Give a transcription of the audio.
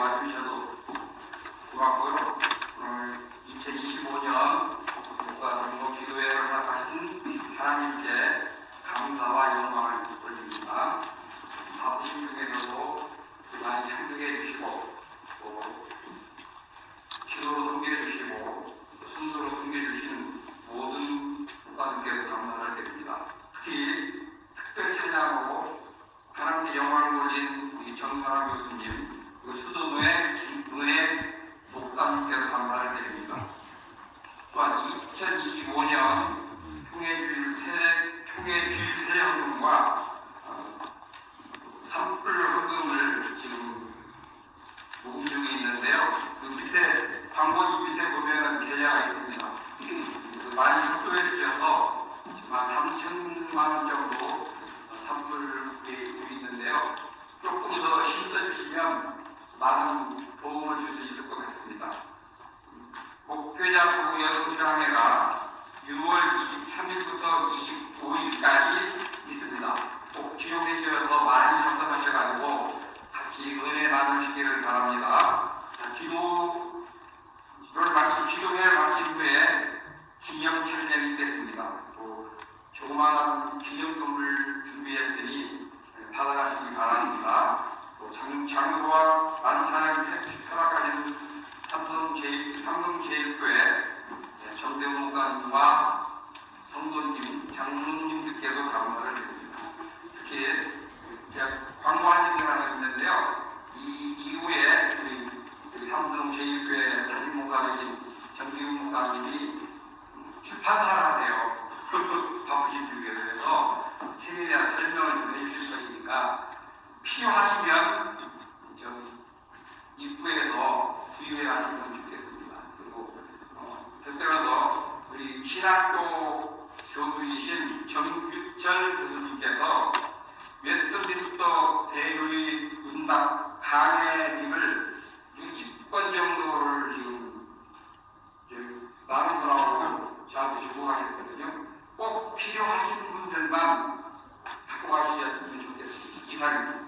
와주셔도 고맙고요. 오늘 2025년 국가정보기도회를 허락하신 하나님께 감사와 영광을 돌립니다. 바쁘신 중에서도 많이 참석해 주시고 또한 2025년 총회주일 세례, 총회 주일 세례금과 어, 산불헌금을 지금 모금 중에 있는데요. 그 밑에 광고지 밑에 보면 계좌가 있습니다. 그 많이 협조해 주셔서 지금 한 3천만 원 정도 산불에 있는데요. 조금 더 힘써주시면 많은 도움을 줄 수 있을 것 같습니다. 목회자 부부 수련회가 6월 23일부터 25일까지 있습니다. 꼭 기록해 주셔서 많이 참석하셔가지고 같이 은혜 나누시기를 바랍니다. 자, 기도를 마친 기도회를 마친 후에 기념 촬영이 있겠습니다. 또 조그마한 기념품을 준비했으니 받아가시기 바랍니다. 또 장, 장소와 만찬을 허락하신 삼성 제 삼성 제일교회 정대훈 목사님과 성도님, 장로님들께도 감사를 드립니다. 특히 제가 광고한 일이 하나 있는데요. 이 이후에 우리, 우리 삼성 제일교회 담임 목사이신 정대훈 목사님이 출판사를 하세요. 바쁘신 중에 그래서 책에 대한 설명을 좀 해주실 것이니까 필요하시면 입구에서 구입해 가시면 좋겠습니다. 그리고 어, 곁들여서 우리 신학교 교수이신 정유철 교수님께서 웨스트민스터 대교의 문답 강해님을 60권 정도를 지금 이제 나누더라고 저한테 주고 가셨거든요. 꼭 필요하신 분들만 갖고 가시셨으면 좋겠습니다. 이상입니다.